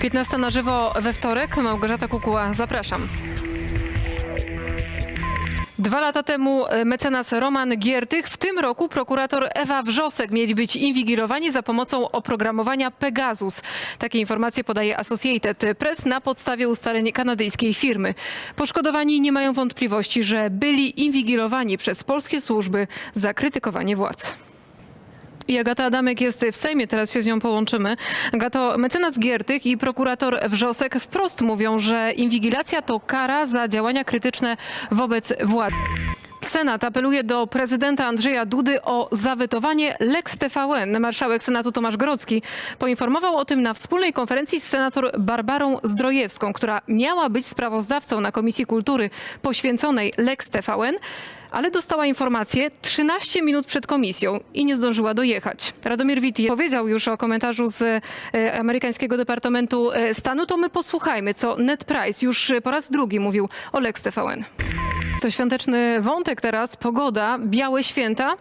15 na żywo we wtorek. Małgorzata Kukuła, zapraszam. Dwa lata temu e, mecenas Roman Giertych, w tym roku prokurator Ewa Wrzosek mieli być inwigilowani za pomocą oprogramowania Pegasus. Takie informacje podaje Associated Press na podstawie ustaleń kanadyjskiej firmy. Poszkodowani nie mają wątpliwości, że byli inwigilowani przez polskie służby za krytykowanie władz. I Agata Adamek jest w Sejmie, teraz się z nią połączymy. Agato, mecenas Giertych i prokurator Wrzosek wprost mówią, że inwigilacja to kara za działania krytyczne wobec władzy. Senat apeluje do prezydenta Andrzeja Dudy o zawetowanie Lex TVN. Marszałek Senatu Tomasz Grodzki poinformował o tym na wspólnej konferencji z senator Barbarą Zdrojewską, która miała być sprawozdawcą na Komisji Kultury poświęconej Lex TVN, ale dostała informację 13 minut przed komisją i nie zdążyła dojechać. Radomir Witty powiedział już o komentarzu z e, amerykańskiego Departamentu e, Stanu, to my posłuchajmy, co Ned Price już po raz drugi mówił o Lex TVN. To świąteczny wątek teraz, pogoda, białe święta.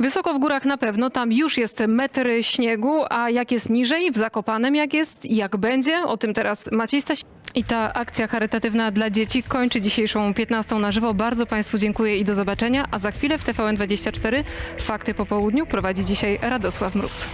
Wysoko w górach na pewno, tam już jest metr śniegu, a jak jest niżej, w Zakopanem jak jest jak będzie, o tym teraz Maciej Staś. I ta akcja charytatywna dla dzieci kończy dzisiejszą 15 na żywo. Bardzo Państwu dziękuję i do zobaczenia. A za chwilę w TVN24 Fakty po południu prowadzi dzisiaj Radosław Mróz.